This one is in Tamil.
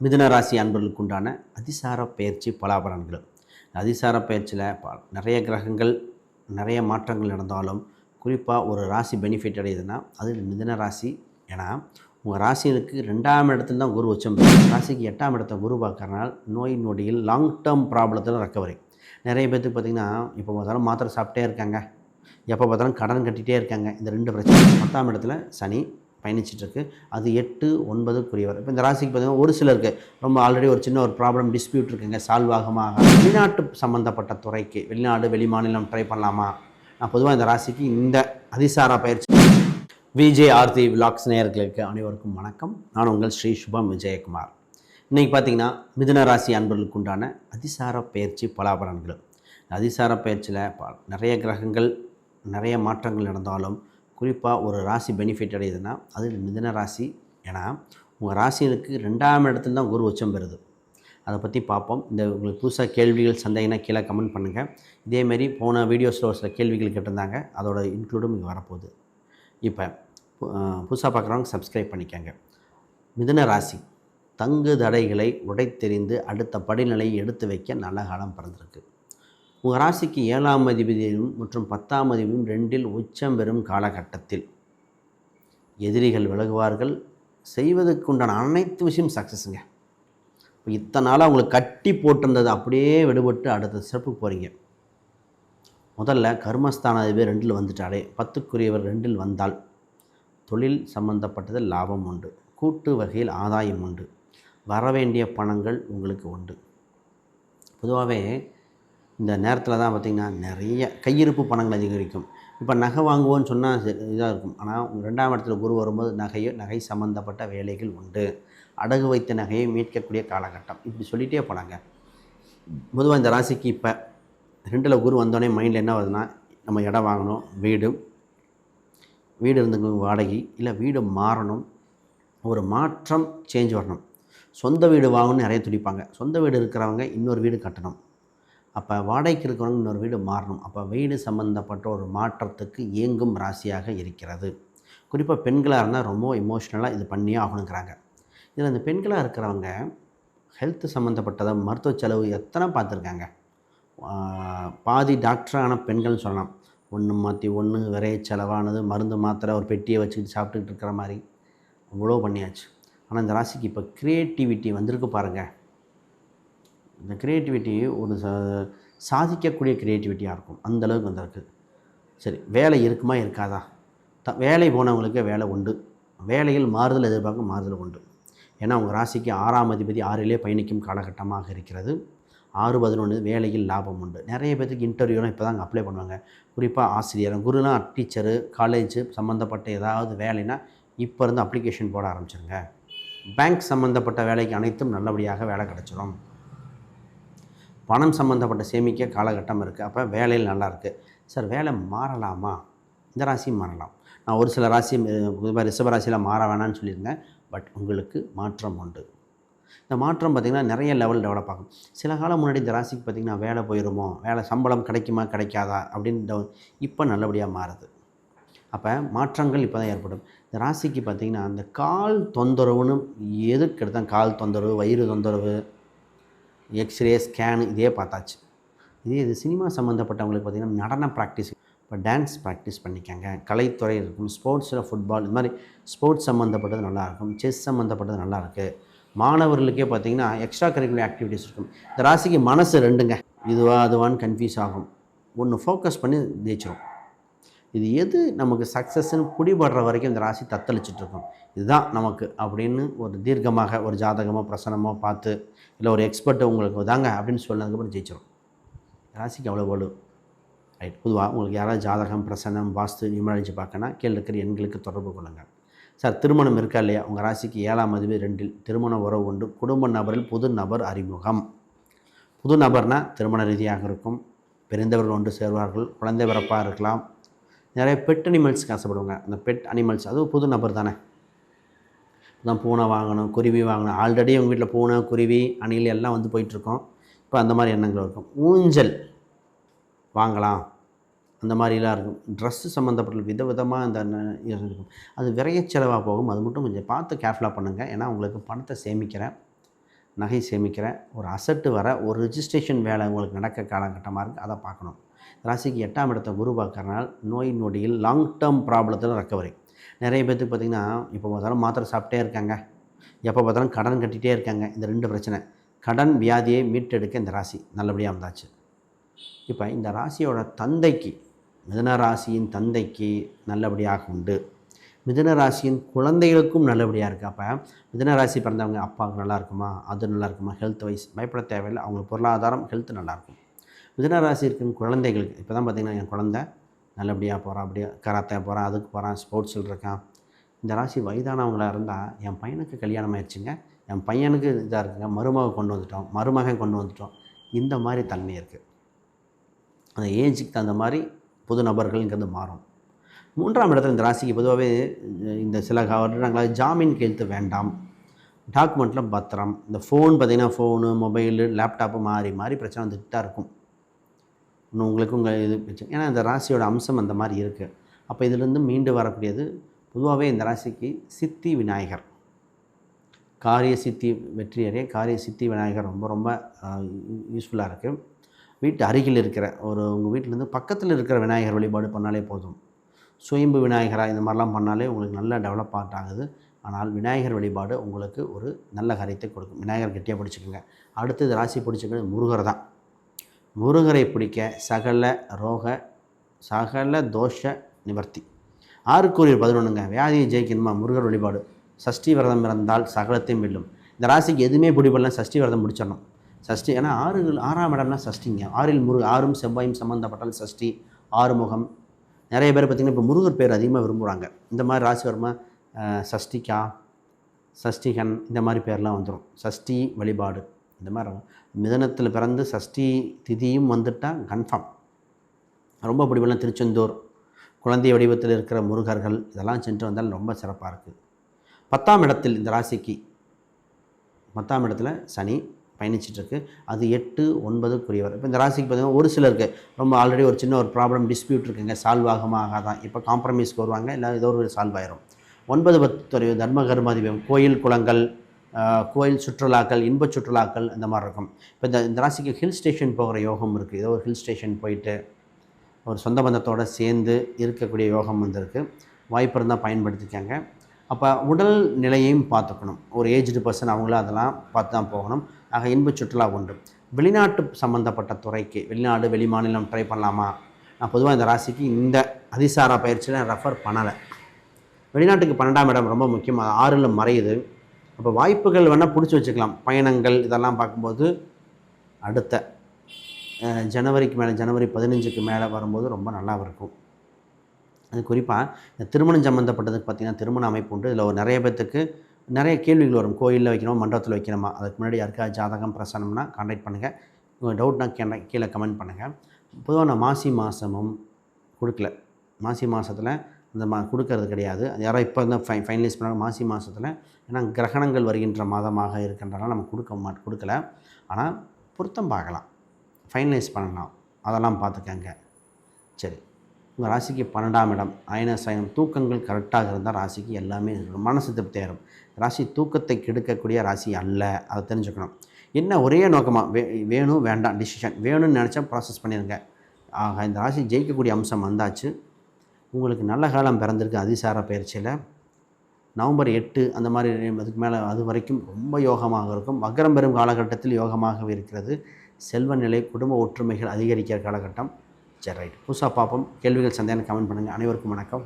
மிதுனராசி அன்பர்களுக்கு உண்டான அதிசார பயிற்சி பலாபலன்கள். அதிசார பயிற்சியில் நிறைய கிரகங்கள் நிறைய மாற்றங்கள் நடந்தாலும் குறிப்பாக ஒரு ராசி பெனிஃபிட் அடையுதுன்னா அது மிதுன ராசி ஏன்னா உங்கள் ராசிகளுக்கு ரெண்டாம் இடத்துல தான் குரு உச்சம் ராசிக்கு எட்டாம் இடத்த குரு பார்க்கறனால நோய் நொடியில் லாங் டேர்ம் ப்ராப்ளத்தில் ரெக்கவரி நிறைய பேர்த்துக்கு பார்த்திங்கன்னா இப்போ பார்த்தாலும் மாத்திரை சாப்பிட்டே இருக்காங்க. எப்போ பார்த்தாலும் கடன் கட்டிகிட்டே இருக்காங்க. இந்த ரெண்டு பிரச்சனை பத்தாம் இடத்துல சனி பயணிச்சிட்ருக்கு. அது எட்டு ஒன்பதுக்குரியவர். இப்போ இந்த ராசிக்கு பார்த்தீங்கன்னா ஒரு சிலருக்கு ரொம்ப ஆல்ரெடி ஒரு சின்ன ஒரு ப்ராப்ளம் டிஸ்பியூட் இருக்குங்க. சால்வ் ஆகமாக வெளிநாட்டு சம்மந்தப்பட்ட துறைக்கு வெளிநாடு வெளிமாநிலம் ட்ரை பண்ணலாமா? நான் பொதுவாக இந்த ராசிக்கு இந்த அதிசார பயிற்சி. விஜய் ஆர்த்தி விலாக்ஸ் நேயர்களுக்கு அனைவருக்கும் வணக்கம். நான் உங்கள் ஸ்ரீ சுபம் விஜயகுமார். இன்றைக்கி பார்த்தீங்கன்னா மிதுன ராசி அன்பர்களுக்கு உண்டான அதிசார பயிற்சி பலாபலன்கள். அதிசார பயிற்சியில் நிறைய கிரகங்கள் நிறைய மாற்றங்கள் நடந்தாலும் குறிப்பாக ஒரு ராசி பெனிஃபிட் அடையுதுன்னா அது மிதன ராசி. ஏன்னா உங்கள் ராசிகளுக்கு ரெண்டாம் இடத்துல தான் குரு உச்சம் பெறுது. அதை பற்றி பார்ப்போம் இந்த உங்களுக்கு புதுசாக கேள்விகள் சந்தேகம்னா கீழே கமெண்ட் பண்ணுங்கள் இதேமாரி போன வீடியோஸில் ஒரு சில கேள்விகள் கேட்டிருந்தாங்க. அதோட இன்க்ளூடும் இங்கே வரப்போகுது. இப்போ புதுசாக பார்க்குறவங்க சப்ஸ்கிரைப் பண்ணிக்கங்க. மிதன ராசி. தங்கு தடைகளை உடைத்தெறிந்து அடுத்த படிநிலையை எடுத்து வைக்க நல்ல காலம் பிறந்திருக்கு. உங்கள் ராசிக்கு ஏழாம் அதிபதியும் மற்றும் பத்தாம் அதிபதியும் ரெண்டில் உச்சம் பெறும் காலகட்டத்தில். எதிரிகள் விலகுவார்கள். செய்வதற்குண்டான அனைத்து விஷயம் சக்ஸஸுங்க இப்போ இத்தனை நாளாக அவங்களுக்கு கட்டி போட்டிருந்தது அப்படியே விடுபட்டு அடுத்த சிறப்புக்கு போகிறீங்க முதல்ல கர்மஸ்தான அதிபர் ரெண்டில் வந்துட்டாலே பத்துக்குரியவர் ரெண்டில் வந்தால் தொழில் சம்பந்தப்பட்டது லாபம் உண்டு. கூட்டு வகையில் ஆதாயம் உண்டு. வரவேண்டிய பணங்கள் உங்களுக்கு உண்டு. பொதுவாகவே இந்த நேரத்தில் தான் பார்த்திங்கன்னா நிறைய கையிருப்பு பணங்கள் அதிகரிக்கும். இப்போ நகை வாங்குவோன்னு சொன்னால் இதாக இருக்கும். ஆனால் ரெண்டாம் இடத்துல குரு வரும்போது நகையோ நகை சம்மந்தப்பட்ட வேலைகள் உண்டு. அடகு வைத்த நகையை மீட்கக்கூடிய காலகட்டம். இப்படி சொல்லிகிட்டே போனாங்க. பொதுவாக இந்த ராசிக்கு இப்போ ரெண்டில் குரு வந்தோடனே மைண்டில் என்ன வருதுன்னா நம்ம இடம் வாங்கணும் வீடு. வீடு இருந்துங்க வாடகை. இல்லை வீடு மாறணும். ஒரு மாற்றம் சேஞ்ச் வரணும். சொந்த வீடு வாங்கணும்னு நிறைய துடிப்பாங்க. சொந்த வீடு இருக்கிறவங்க இன்னொரு வீடு கட்டணும். அப்போ வாடகைக்கு இருக்கிறவங்க இன்னொரு வீடு மாறணும். அப்போ வீடு சம்மந்தப்பட்ட ஒரு மாற்றத்துக்கு இயங்கும் ராசியாக இருக்கிறது. குறிப்பாக பெண்களாக இருந்தால் ரொம்ப இமோஷ்னலாக இது பண்ணியே ஆகணுங்கிறாங்க. இதில் இந்த பெண்களாக இருக்கிறவங்க ஹெல்த் சம்மந்தப்பட்டதை மருத்துவ செலவு எத்தனை பார்த்துருக்காங்க? பாதி டாக்டரான பெண்கள்னு சொல்லலாம். ஒன்று மாற்றி ஒன்று விரைய செலவானது மருந்து மாத்திரை ஒரு பெட்டியை வச்சுக்கிட்டு சாப்பிட்டுக்கிட்டு இருக்கிற மாதிரி. அவ்வளோ பண்ணியாச்சு. ஆனால் இந்த ராசிக்கு இப்போ க்ரியேட்டிவிட்டி வந்திருக்கு பாருங்கள் இந்த க்ரியேட்டிவிட்டி ஒரு சா சாதிக்கக்கூடிய க்ரியேட்டிவிட்டியாக இருக்கும். அந்தளவுக்கு வந்திருக்கு சரி வேலை இருக்குமா இருக்காதா? த வேலை போனவங்களுக்கு வேலை உண்டு. வேலையில் மாறுதல் எதிர்பார்க்க மாறுதல் உண்டு. ஏன்னா உங்கள் ராசிக்கு ஆறாம் அதிபதி ஆறிலே பயணிக்கும் காலகட்டமாக இருக்கிறது. ஆறு பதினொன்று வேலையில் லாபம் உண்டு. நிறைய பேருக்கு இன்டர்வியூலாம் இப்போ தாங்க அப்ளை பண்ணுவாங்க. குறிப்பாக ஆசிரியர் குருனா டீச்சரு காலேஜு சம்மந்தப்பட்ட ஏதாவது வேலைனா இப்போ இருந்து அப்ளிகேஷன் போட ஆரம்பிச்சிருங்க. பேங்க் சம்மந்தப்பட்ட வேலைக்கு அனைத்தும் நல்லபடியாக வேலை கிடச்சிரும். பணம் சம்மந்தப்பட்ட சேமிக்க காலகட்டம் இருக்குது அப்போ வேலையில் நல்லாயிருக்கு சார் வேலை மாறலாமா? இந்த ராசியும் மாறலாம். நான் ஒரு சில ராசி குறிப்பாக ரிஷப ராசியில் மாற வேணாம்னு சொல்லியிருந்தேன். பட் உங்களுக்கு மாற்றம் உண்டு. இந்த மாற்றம் பார்த்திங்கன்னா நிறைய லெவல் டெவலப் ஆகும். சில காலம் முன்னாடி இந்த ராசிக்கு பார்த்திங்கன்னா வேலை போயிடுமோ வேலை சம்பளம் கிடைக்குமா? கிடைக்காதா? அப்படின்னு இப்போ நல்லபடியாக மாறுது. அப்போ மாற்றங்கள் இப்போ தான் ஏற்படும். இந்த ராசிக்கு பார்த்திங்கன்னா அந்த கால் தொந்தரவுன்னு எதுக்கு எடுத்தால் கால் தொந்தரவு வயிறு தொந்தரவு எக்ஸ்ரே ஸ்கேனு இதே பார்த்தாச்சு. இதே இது சினிமா சம்மந்தப்பட்டவங்களுக்கு பார்த்திங்கன்னா நடன ப்ராக்டிஸ் இப்போ டான்ஸ் ப்ராக்டிஸ் பண்ணிக்கங்க. கலைத்துறை இருக்கும் ஸ்போர்ட்ஸில் ஃபுட்பால் இது மாதிரி ஸ்போர்ட்ஸ் சம்மந்தப்பட்டது நல்லாயிருக்கும் செஸ் சம்மந்தப்பட்டது நல்லாயிருக்கு மாணவர்களுக்கே பார்த்திங்கன்னா எக்ஸ்ட்ரா கரிக்குலர் ஆக்டிவிட்டிஸ் இருக்கும். இந்த ராசிக்கு மனசு ரெண்டுங்க. இதுவா அதுவான்னு கன்ஃபியூஸ் ஆகும். ஒன்று ஃபோக்கஸ் பண்ணி ஜெயிச்சிடும் இது எது நமக்கு சக்ஸஸ்ன்னு பிடிபடுற வரைக்கும் இந்த ராசி தத்தளிச்சிட்டுருக்கும் இதுதான் நமக்கு அப்படின்னு ஒரு தீர்க்கமாக ஒரு ஜாதகமோ பிரசனமோ பார்த்து இல்லை ஒரு எக்ஸ்பர்ட்டு உங்களுக்கு தாங்க அப்படின்னு சொன்னதுக்கப்புறம் ஜெயிச்சிடும் ராசிக்கு அவ்வளோ வலு. ரைட் பொதுவாக உங்களுக்கு யாராவது ஜாதகம் பிரசனம் வாஸ்து நியூமராலஜி பார்க்கனா கீழே இருக்கிற எண்களுக்கு தொடர்பு கொள்ளுங்கள் சார் திருமணம் இருக்கா இல்லையா? உங்கள் ராசிக்கு ஏழாம் அதிபதி ரெண்டில் திருமண உறவு உண்டு. குடும்ப நபரில் புது நபர் அறிமுகம். புது நபர்னால் திருமண ரீதியாக இருக்கும். பிறந்தவர்கள் ஒன்று சேர்வார்கள். குழந்தை பிறப்பாக இருக்கலாம். நிறைய பெட் அனிமல்ஸ்க்கு ஆசைப்படுவாங்க அந்த பெட் அனிமல்ஸ் அதுவும் புது நபர் தானே? தான் பூனை வாங்கணும் குருவி வாங்கணும். ஆல்ரெடி உங்கள் வீட்டில் பூனை குருவி அணில் எல்லாம் வந்து போயிட்டுருக்கோம். இப்போ அந்த மாதிரி எண்ணங்கள் இருக்கும். ஊஞ்சல் வாங்கலாம். அந்த மாதிரிலாம் இருக்கும். ட்ரெஸ்ஸு சம்மந்தப்பட்ட விதவிதமாக இந்த இருக்கும். அது விரைய செலவாக போகும். அது மட்டும் கொஞ்சம் பார்த்து கேர்ஃபுல்லாக பண்ணுங்கள் ஏன்னா உங்களுக்கு பணத்தை சேமிக்கிறேன். நகை சேமிக்கிறேன். ஒரு அசட்டு வர ஒரு ரிஜிஸ்ட்ரேஷன் வேலை உங்களுக்கு நடக்க காலகட்டமாக இருக்குது அதை பார்க்கணும். ராசிக்கு எட்டாம் இடத்த குரு நோய் நொடியில் லாங் டேர்ம் ப்ராப்ளத்தில் ரெக்கவரி நிறைய பேர்த்துக்கு பார்த்திங்கன்னா இப்போ பார்த்தாலும் மாத்திரை சாப்பிட்டே இருக்காங்க. எப்போ பார்த்தாலும் கடன் கட்டிகிட்டே இருக்காங்க. இந்த ரெண்டு பிரச்சனை. கடன் வியாதியை மீட்டெடுக்க இந்த ராசி நல்லபடியாக வந்தாச்சு. இப்போ இந்த ராசியோட தந்தைக்கு மிதன ராசியின் தந்தைக்கு நல்லபடியாக உண்டு. மிதன ராசியின் குழந்தைகளுக்கும் நல்லபடியாக இருக்குது அப்போ மிதன ராசி பிறந்தவங்க அப்பாவுக்கு நல்லா இருக்குமா? அது நல்லா இருக்குமா? ஹெல்த் வைஸ் பயப்பட தேவையில்லை. அவங்க பொருளாதாரம் ஹெல்த் நல்லாயிருக்கும் மிதன ராசி இருக்கும் குழந்தைகளுக்கு இப்போ தான் பார்த்திங்கன்னா என் குழந்தை நல்லபடியாக போகிறான் அப்படியே கராத்தே போகிறான் அதுக்கு போகிறான் ஸ்போர்ட்ஸில் இருக்கான் இந்த ராசி வயதானவங்களாக இருந்தால் என் பையனுக்கு கல்யாணம் ஆயிடுச்சுங்க. என் பையனுக்கு இதாக இருக்குங்க. மருமகன் கொண்டு வந்துட்டோம். மருமகன் கொண்டு வந்துட்டோம். இந்த மாதிரி தன்மை இருக்குது அந்த ஏஜுக்கு தகுந்த மாதிரி புது நபர்கள்ங்கிறது மாறும். மூன்றாம் இடத்துல இந்த ராசிக்கு பொதுவாகவே இந்த சில வருடங்களாக ஜாமீன் கையெழுத்து வேண்டாம். டாக்குமெண்ட்டில் பத்திரம். இந்த ஃபோன் பார்த்திங்கன்னா ஃபோனு மொபைலு லேப்டாப்பு மாறி மாறி பிரச்சனை வந்துட்டு தான் இருக்கும். இன்னும் உங்களுக்கு உங்கள் இது ஏன்னா இந்த ராசியோட அம்சம் அந்த மாதிரி இருக்குது அப்போ இதிலிருந்து மீண்டு வரக்கூடியது பொதுவாகவே இந்த ராசிக்கு சித்தி விநாயகர். காரிய சித்தி வெற்றி அடைய காரிய சித்தி விநாயகர் ரொம்ப ரொம்ப யூஸ்ஃபுல்லாக இருக்குது வீட்டு அருகில் இருக்கிற ஒரு உங்கள் வீட்டிலேருந்து பக்கத்தில் இருக்கிற விநாயகர் வழிபாடு பண்ணாலே போதும். சுயம்பு விநாயகராக இந்த மாதிரிலாம் பண்ணாலே உங்களுக்கு நல்லா டெவலப் ஆகுது. ஆனால் விநாயகர் வழிபாடு உங்களுக்கு ஒரு நல்ல காரியத்தை கொடுக்கும். விநாயகர் கெட்டியாக பிடிச்சிக்கோங்க. அடுத்தது ராசி பிடிச்சிக்கிறது முருகர் தான். முருகரை பிடிக்க சகல ரோக சகல தோஷ நிவர்த்தி. ஆறுக்குரிய பதினொன்றுங்க வியாதியை ஜெயிக்கணுமா? முருகர் வழிபாடு. சஷ்டி விரதம் இருந்தால் சகலத்தையும் வெல்லும். இந்த ராசிக்கு எதுவுமே பிடிப்படலாம் சஷ்டி விரதம் முடிச்சிடணும். சஷ்டி ஏன்னா ஆறு ஆறாம் இடம்னா சஷ்டிங்க. ஆறில் முருக ஆறும் செவ்வாயும் சம்மந்தப்பட்டால் சஷ்டி ஆறுமுகம் நிறைய பேர் பார்த்திங்கன்னா இப்போ முருகர் பேர் அதிகமாக விரும்புகிறாங்க இந்த மாதிரி ராசி வருமா சஷ்டிகா சஷ்டிகன் இந்த மாதிரி பேர்லாம் வந்துடும் சஷ்டி வழிபாடு. இந்த மாதிரி மிதனத்தில் பிறந்து சஷ்டி திதியும் வந்துட்டால் கன்ஃபார்ம் ரொம்ப பிடிப்பெல்லாம் திருச்செந்தூர் குழந்தை வடிவத்தில் இருக்கிற முருகர்கள் இதெல்லாம் சென்று வந்தால் ரொம்ப சிறப்பாக இருக்குது பத்தாம் இடத்தில் இந்த ராசிக்கு பத்தாம் இடத்துல சனி பயணிச்சிட்ருக்கு அது எட்டு ஒன்பதுக்குரியவர். இப்போ இந்த ராசிக்கு பார்த்தீங்கன்னா ஒரு சிலருக்கு ரொம்ப ஆல்ரெடி ஒரு சின்ன ஒரு ப்ராப்ளம் டிஸ்பியூட் இருக்குங்க. சால்வ் ஆகுமா ஆகாதான். இப்போ காம்ப்ரமைஸ்க்கு வருவாங்க இல்லை ஏதோ ஒரு சால்வ் ஆயிரும். ஒன்பது பத்து தர்ம கர்மாதிபம் கோயில் குளங்கள் கோயில் சுற்றுலாக்கள் இன்ப சுற்றுலாக்கள் இந்த மாதிரி இருக்கும். இப்போ இந்த இந்த ராசிக்கு ஹில் ஸ்டேஷன் போகிற யோகம் இருக்குது ஏதோ ஒரு ஹில் ஸ்டேஷன் போயிட்டு ஒரு சொந்த பந்தத்தோடு சேர்ந்து இருக்கக்கூடிய யோகம் வந்திருக்கு. வாய்ப்பு இருந்தால் பயன்படுத்திக்காங்க. அப்போ உடல் நிலையையும் பார்த்துக்கணும். ஒரு ஏஜ்டு பர்சன் அவங்களும் அதெல்லாம் பார்த்து தான் போகணும். ஆக இன்ப சுற்றுலா உண்டு. வெளிநாட்டு சம்மந்தப்பட்ட துறைக்கு வெளிநாடு வெளிமாநிலம் ட்ரை பண்ணலாமா? நான் பொதுவாக இந்த ராசிக்கு இந்த அதிசார பயிற்சியில் ரெஃபர் பண்ணலை. வெளிநாட்டுக்கு பன்னெண்டாம் இடம் ரொம்ப முக்கியம். ஆறில் மறையுது. அப்போ வாய்ப்புகள் வேணால் பிடிச்சி வச்சுக்கலாம். பயணங்கள் இதெல்லாம் பார்க்கும்போது அடுத்த ஜனவரிக்கு மேலே ஜனவரி பதினஞ்சுக்கு மேலே வரும்போது ரொம்ப நல்லா இருக்கும். அது குறிப்பாக இந்த திருமணம் சம்மந்தப்பட்டதுக்கு பார்த்திங்கன்னா திருமண அமைப்பு உண்டு. இதில் ஒரு நிறைய பேர்த்துக்கு நிறைய கேள்விகள் வரும். கோயிலில் வைக்கணுமா மண்டபத்தில் வைக்கணுமா? அதுக்கு முன்னாடி யாருக்கா ஜாதகம் பிரசனம்னா கான்டாக்ட் பண்ணுங்கள் உங்கள் டவுட்னா கே கீழே கமெண்ட் பண்ணுங்கள் பொதுவாக நான் மாசி மாதமும் கொடுக்கல. மாசி மாதத்தில் இந்த மா கொடுக்கறது கிடையாது. யாரோ இப்போ வந்து ஃபை ஃபைனலைஸ் பண்ணாலும் மாசி மாதத்தில் ஏன்னா கிரகணங்கள் வருகின்ற மாதமாக இருக்கின்றனால நம்ம கொடுக்க மா கொடுக்கல. ஆனால் பொருத்தம் பார்க்கலாம். ஃபைனலைஸ் பண்ணலாம். அதெல்லாம் பார்த்துக்கங்க. சரி. உங்கள் ராசிக்கு பன்னெண்டாம் இடம். அயன சயனம் தூக்கங்கள் கரெக்டாக இருந்தால் ராசிக்கு எல்லாமே மனசு திருப்தி ஆயிரும் ராசி தூக்கத்தை கெடுக்கக்கூடிய ராசி அல்ல. அதை தெரிஞ்சுக்கணும். என்ன ஒரே நோக்கமாக வே வேணும் வேண்டாம். டிசிஷன் வேணும்னு நினச்சா ப்ராசஸ் பண்ணிடுங்க ஆக இந்த ராசி ஜெயிக்கக்கூடிய அம்சம் வந்தாச்சு. உங்களுக்கு நல்ல காலம் பிறந்திருக்கு அதிசார பயிற்சியில். நவம்பர் எட்டு அந்த மாதிரி அதுக்கு மேலே அது வரைக்கும் ரொம்ப யோகமாக இருக்கும். வக்கரம் பெறும் காலகட்டத்தில் யோகமாகவே இருக்கிறது. செல்வ நிலை குடும்ப ஒற்றுமைகள் அதிகரிக்கிற காலகட்டம். சரி ரைட். புதுசாக பார்ப்போம். கேள்விகள் சந்தேகம் கமெண்ட் பண்ணுங்கள் அனைவருக்கும் வணக்கம்.